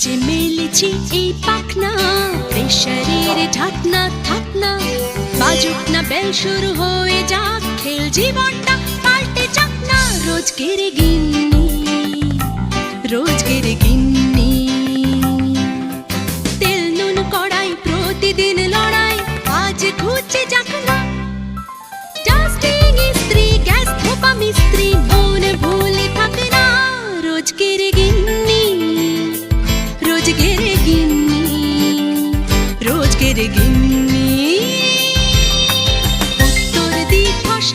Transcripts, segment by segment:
যে মেলেছি এই পাখনা প্রেশারের ঢাকনা থাকনা বাজুক না বেল শুরু হয়ে যাক, খেল জীবনটা পাল্টে যাক না। রোজকের গিন্নি রোজকের গিন্নি। তেল নুন কড়াই, প্রতিদিন লড়াই, আজ ঘুচে যাক না। ইস্ত্রি গ্যাস ধোপা মিস্ত্রি। রোজকের গিন্নি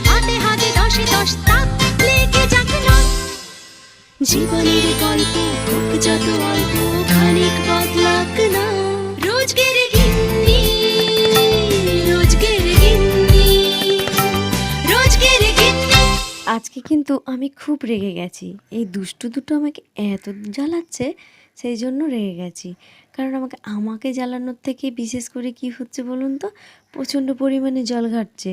হাতে হাতে দশে তাক লেগে গল্প হোক যত আজকে কিন্তু আমি খুব রেগে গেছি। এই দুষ্টু দুটো আমাকে এত জ্বালাচ্ছে সেই জন্য রেগে গেছি। কারণ আমাকে আমাকে জ্বালানোর থেকে বিশেষ করে কি হচ্ছে বলুন তো? প্রচণ্ড পরিমাণে জল ঘাটছে।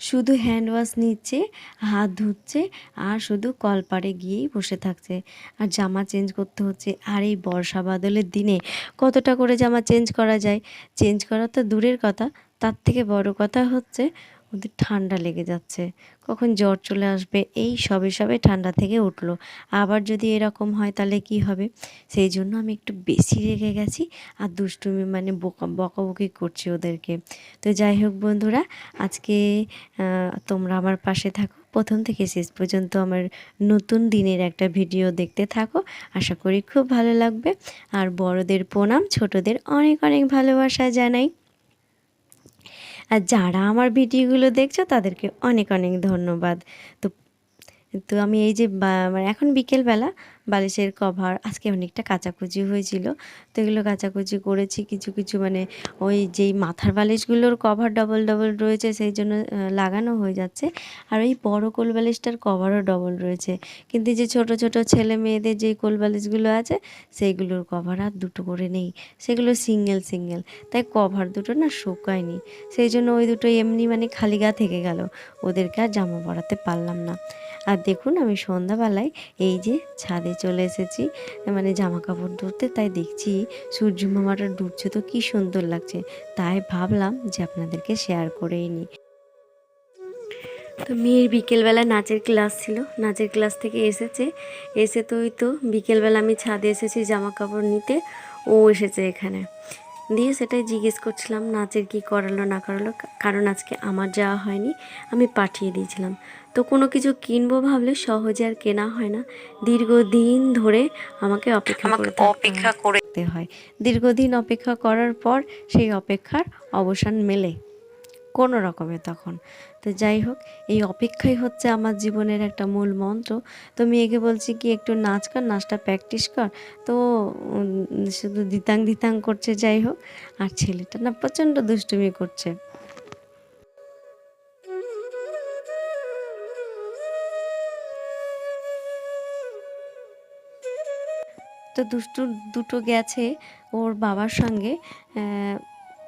শুধু হ্যান্ড ওয়াশ নিচ্ছে, হাত ধুচ্ছে আর শুধু কলপাড়ে গিয়েই বসে থাকছে। আর জামা চেঞ্জ করতে হচ্ছে। আর এই বর্ষা বাদলের দিনে কতটা করে জামা চেঞ্জ করা যায়? চেঞ্জ করা তো দূরের কথা। তার থেকে বড় কথা হচ্ছে ওদের ঠান্ডা লেগে যাচ্ছে। কখন জ্বর চলে আসবে, এই সবে সবে ঠান্ডা থেকে উঠল। আবার যদি এরকম হয় তাহলে কি হবে? সেই জন্য আমি একটু বেশি রেগে গেছি আর দুষ্টুমি মানে বোকা, বকাবকি করছি ওদেরকে। তো যাই হোক বন্ধুরা, আজকে তোমরা আমার পাশে থাকো। প্রথম থেকে শেষ পর্যন্ত আমার নতুন দিনের একটা ভিডিও দেখতে থাকো। আশা করি খুব ভালো লাগবে। আর বড়দের প্রণাম, ছোটদের অনেক অনেক ভালোবাসা জানাই। আর যারা আমার ভিডিওগুলো দেখছ, তাদেরকে অনেক অনেক ধন্যবাদ। তো তো আমি এই যে মানে এখন বিকেলবেলা বালিশের কভার, আজকে অনেকটা কাচাকুচি হয়েছিল। তো এগুলো কাচাকুচি করেছি, কিছু কিছু মানে ওই যেই মাথার বালিশগুলোর কভার ডবল ডবল রয়েছে, সেই জন্য লাগানো হয়ে যাচ্ছে। আর ওই বড় কোল বালিশটার কভারও ডবল রয়েছে। কিন্তু যে ছোট ছোট ছেলে মেয়েদের যেই কোল বালিশগুলো আছে, সেইগুলোর কভার আর দুটো করে নেই। সেগুলো সিঙ্গেল সিঙ্গেল তাই কভার দুটো না শুকায়নি। সেই জন্য ওই দুটো এমনি মানে খালি গা থেকে গেল। ওদেরকে আর জামা পরাতে পারলাম না। আর দেখুন আমি সন্ধ্যাবেলায় এই যে ছাদে চলে এসেছি মানে জামা কাপড় ধরতে, তাই দেখছি সূর্য মামাটা ডুবছে তো কি সুন্দর লাগছে। তাই ভাবলাম যে আপনাদেরকে শেয়ার করেই নিই। তো মেয়ের বিকেলবেলা নাচের ক্লাস ছিল, নাচের ক্লাস থেকে এসেছে। এসে তো ওই তো বিকেলবেলা আমি ছাদে এসেছি জামা কাপড় নিতে, ও এসেছে এখানে। দিয়ে সেটাই জিজ্ঞেস করছিলাম, নাচের কি করালো, না করালো কারণ আজকে আমার যাওয়া হয়নি, আমি পাঠিয়ে দিয়েছিলাম। তো কোনো কিছু কিনবো ভাবলে সহজে আর কেনা হয় না। দীর্ঘদিন ধরে আমাকে অপেক্ষা করে অপেক্ষা করতে হয়। দীর্ঘদিন অপেক্ষা করার পর সেই অপেক্ষার অবসান মেলে কোনো রকমে তখন। তো যাই হোক এই অপেক্ষাই হচ্ছে আমার জীবনের একটা মূল মন্ত্র। তো মেয়েকে বলছি কি একটু নাচ কর নাচটা প্র্যাকটিস কর। তো শুধু দিতাং দিতাং করছে যাই হোক আর ছেলেটা না প্রচণ্ড দুষ্টুমি করছে। তো দুষ্টু, দুটো গেছে ওর বাবার সঙ্গে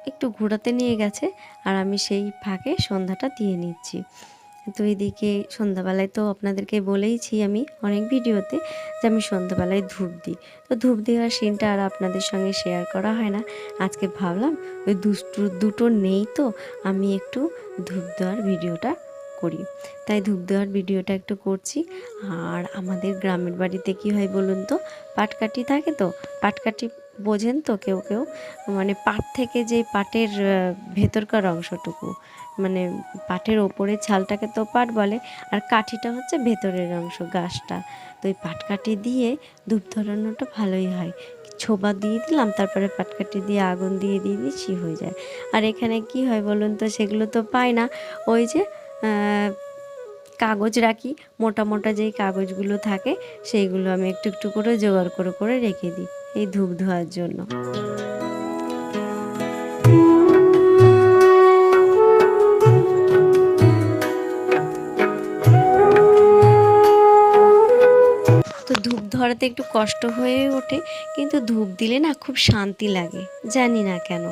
একটু ঘোরাতে নিয়ে গেছে, আর আমি সেই ফাঁকে সন্ধ্যাটা দিয়ে নিচ্ছি। তো এদিকে সন্ধ্যাবেলায় তো আপনাদেরকে বলেইছি আমি অনেক ভিডিওতে যে আমি সন্ধ্যাবেলায় ধূপ দিই। তো ধূপ দেওয়ার সিনটা আর আপনাদের সঙ্গে শেয়ার করা হয় না। আজকে ভাবলাম ওই দুষ্টু, দুটো নেই তো, আমি একটু ধূপ দেওয়ার ভিডিওটা করি। তাই ধূপ দেওয়ার ভিডিওটা একটু করছি। আর আমাদের গ্রামের বাড়িতে কি হয় বলুন তো, পাটকাঠি থাকে তো, পাটকাঠি বোঝেন তো কেউ কেউ? মানে পাট থেকে যে পাটের ভেতরকার অংশটুকু মানে পাটের ওপরের ছালটাকে তো পাট বলে, আর কাঠিটা হচ্ছে ভেতরের অংশ, গাছটা। তো ওই পাটকাঠি দিয়ে ধূপ ধরানোটা ভালোই হয়। ছোবা দিয়ে দিলাম, তারপরে পাটকাঠি দিয়ে আগুন দিয়ে দিয়ে দিচ্ছি, হয়ে যায়। আর এখানে কি হয় বলুন তো, সেগুলো তো পায় না। ওই যে কাগজ রাখি, মোটা মোটা যেই কাগজগুলো থাকে, সেইগুলো আমি একটু একটু করে জোগাড় করে করে রেখে দিই এই ধূপ ধোয়ার জন্য। তো ধূপ ধরাতে একটু কষ্ট হয়ে ওঠে, কিন্তু ধূপ দিলে না খুব শান্তি লাগে, জানি না কেন।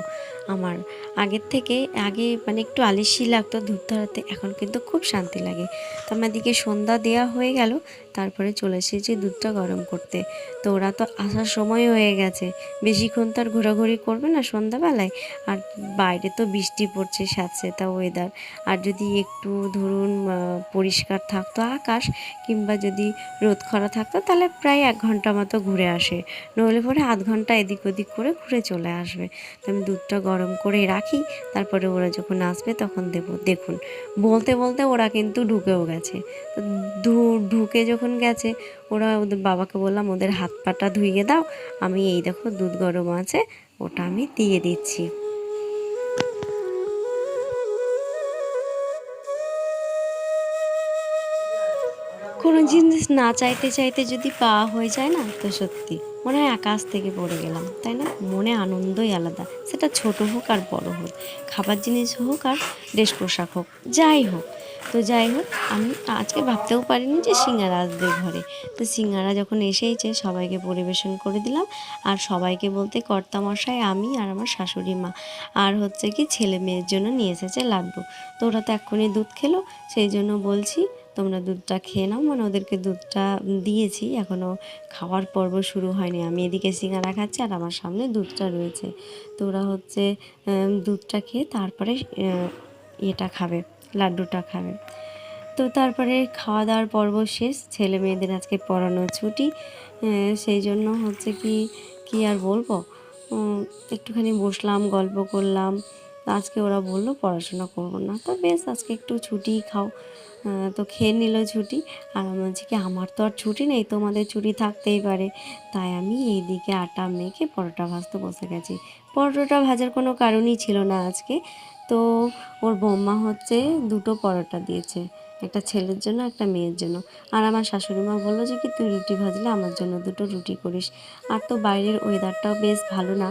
আমার। আগের থেকে আগে মানে একটু আলিশি লাগতো ধূপ ধরাতে এখন কিন্তু খুব শান্তি লাগে। তো আমার দিকে সন্ধ্যা দেওয়া হয়ে গেল, তারপরে চলে এসেছি দুধটা গরম করতে। তো ওরা তো আসার সময় হয়ে গেছে। বেশিক্ষণ তো আর ঘোরাঘুরি করবে না সন্ধ্যাবেলায়। আর বাইরে তো বৃষ্টি পড়ছে স্যাঁতস্যাঁতা ওয়েদার আর যদি একটু ধরুন পরিষ্কার থাকতো আকাশ, কিংবা যদি রোদ খরা থাকতো, তাহলে প্রায় এক ঘণ্টা মতো ঘুরে আসে। নইলে পরে আধ ঘণ্টা এদিক ওদিক করে ঘুরে চলে আসবে। তো আমি দুধটা গরম করে রাখি, তারপরে ওরা যখন আসবে তখন দেব। দেখুন, বলতে বলতে ওরা কিন্তু ঢুকেও গেছে। তো ঢুকে যখন গেছে, ওরা ওদের বাবাকে বললাম, ওদের হাত পাটা ধুইয়ে দাও, আমি এই দেখো দুধ গরম আছে, ওটা আমি দিয়ে দিচ্ছি। কোনো জিনিস না চাইতে চাইতে যদি পাওয়া হয়ে যায় না, তো সত্যি। মনে হয় আকাশ থেকে পড়ে গেলাম, তাই না? মনে আনন্দই আলাদা। সেটা ছোট হোক আর বড় হোক, খাবার জিনিস হোক আর ড্রেস পোশাক হোক, যাই হোক। তো যাই হোক, আমি আজকে ভাবতেও পারিনি যে সিঙ্গারা আসবে ঘরে। তো সিঙ্গারা যখন এসেইছে, সবাইকে পরিবেশন করে দিলাম। আর সবাইকে বলতে কর্তামশাই, আমি আর আমার শাশুড়ি মা। আর হচ্ছে কি, ছেলে মেয়ের জন্য নিয়ে এসেছে লাড্ডু। তো ওরা তো এক্ষুনি দুধ খেলো, সেই জন্য বলছি তোমরা দুধটা খেয়ে নাও। মানে ওদেরকে দুধটা দিয়েছি। এখনও খাওয়ার পর্ব শুরু হয়নি। আমি এদিকে সিঙ্গারা খাচ্ছি আর আমার সামনে দুধটা রয়েছে। তো ওরা হচ্ছে দুধটা খেয়ে তারপরে এটা খাবে, লাড্ডুটা খাবে। তো তারপরে খাওয়া দাওয়ার পর্ব শেষ। ছেলে মেয়েদের আজকে পড়ানো ছুটি। সেই জন্য হচ্ছে কি কি আর বলব? একটুখানি বসলাম, গল্প করলাম। আজকে ওরা বলল, পড়াশোনা করব না। তো বেশ, আজকে একটু ছুটিই খাও। তো খেয়ে নিল ছুটি। আর আমি বলছি কি, আমার তো আর ছুটি নেই, তোমাদের ছুটি থাকতেই পারে। তাই আমি এইদিকে আটা মেখে পরোটা ভাজতে বসে গেছি। পরোটা ভাজার কোনো কারণই ছিল না আজকে। তো ওর বৌমা হচ্ছে দুটো পরোটা দিয়েছে, একটা ছেলের জন্য, একটা মেয়ের জন্য। আর আমার শাশুড়ি মা বলল যে কি, তুই রুটি ভাজলে আমার জন্য দুটো রুটি করিস। আর তো বাইরের ওয়েদারটাও বেশ ভালো না।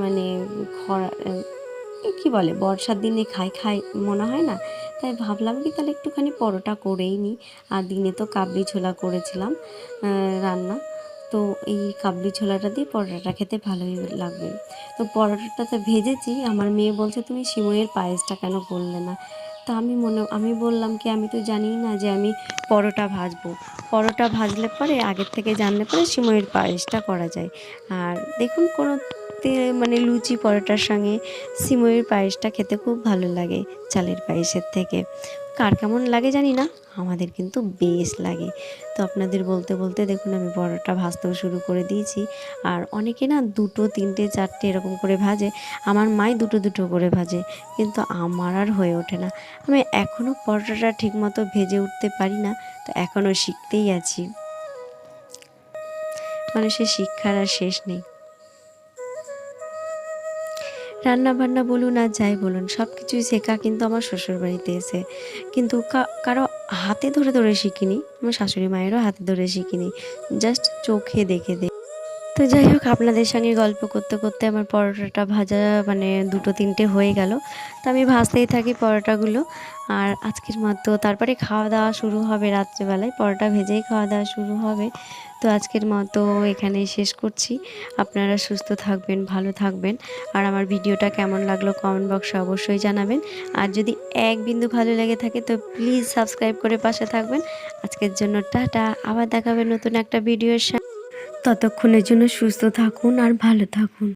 মানে খরা কী বলে, বর্ষার দিনে খাই খাই মনে হয় না? তাই ভাবলাম কি তাহলে একটুখানি পরোটা করেই নিই। আর দিনে তো কাবলি ছোলা করেছিলাম রান্না। তো এই কাবলি ছোলাটা দিয়ে পরোটাটা খেতে ভালোই লাগবে। তো পরোটাটা তো ভেজেছি, আমার মেয়ে বলছে, তুমি সিমইয়ের পায়েসটা কেন করলে না? তা আমি মনে, আমি বললাম কি, আমি তো জানি না যে আমি পরোটা ভাজবো। পরোটা ভাজলে পরে, আগের থেকে জানলে পরে সিমইয়ের পায়েসটা করা যায়। আর দেখুন কোনো মানে লুচি পরোটার সঙ্গে সিমইয়ের পায়েসটা খেতে খুব ভালো লাগে চালের পায়েসের থেকে। কার কেমন লাগে জানি না, আমাদের কিন্তু বেশ লাগে। তো আপনাদের বলতে বলতে দেখুন, আমি পরোটা ভাজতেও শুরু করে দিয়েছি। আর অনেকে না দুটো, তিনটে, চারটে এরকম করে ভাজে। আমার মাই দুটো দুটো করে ভাজে, কিন্তু আমার আর হয়ে ওঠে না। আমি এখনও পরোটাটা ঠিকমতো ভেজে উঠতে পারি না, তো এখনও শিখতেই আছি। মানুষের শিক্ষার আর শেষ নেই। রান্না বান্না বলুন আর যাই বলুন সব কিছুই শেখা কিন্তু আমার শ্বশুর বাড়িতে এসে। কিন্তু কারও হাতে ধরে ধরে শিখিনি, আমার শাশুড়ি মায়েরও হাতে ধরে শিখিনি জাস্ট চোখে দেখে দেখে। তো যাই হোক, আপনাদের সঙ্গে গল্প করতে করতে আমার পরোটাটা ভাজা মানে দুটো তিনটে হয়ে গেল। তো আমি ভাজতেই থাকি পরোটাগুলো। আর আজকের মতো তারপরে খাওয়া দাওয়া শুরু হবে রাত্রেবেলায়। পরোটা ভেজেই খাওয়া দাওয়া শুরু হবে। তো আজকের মতো এখানে শেষ করছি। আপনারা সুস্থ থাকবেন, ভালো থাকবেন। আর আমার ভিডিওটা কেমন লাগল কমেন্ট বক্সে অবশ্যই জানাবেন। আর যদি এক বিন্দু ভালো লেগে থাকে, তো প্লিজ সাবস্ক্রাইব করে পাশে থাকবেন। আজকের জন্য টাটা। আবার দেখাবেন নতুন একটা ভিডিওর ততক্ষণের জন্য সুস্থ থাকুন আর ভালো থাকুন।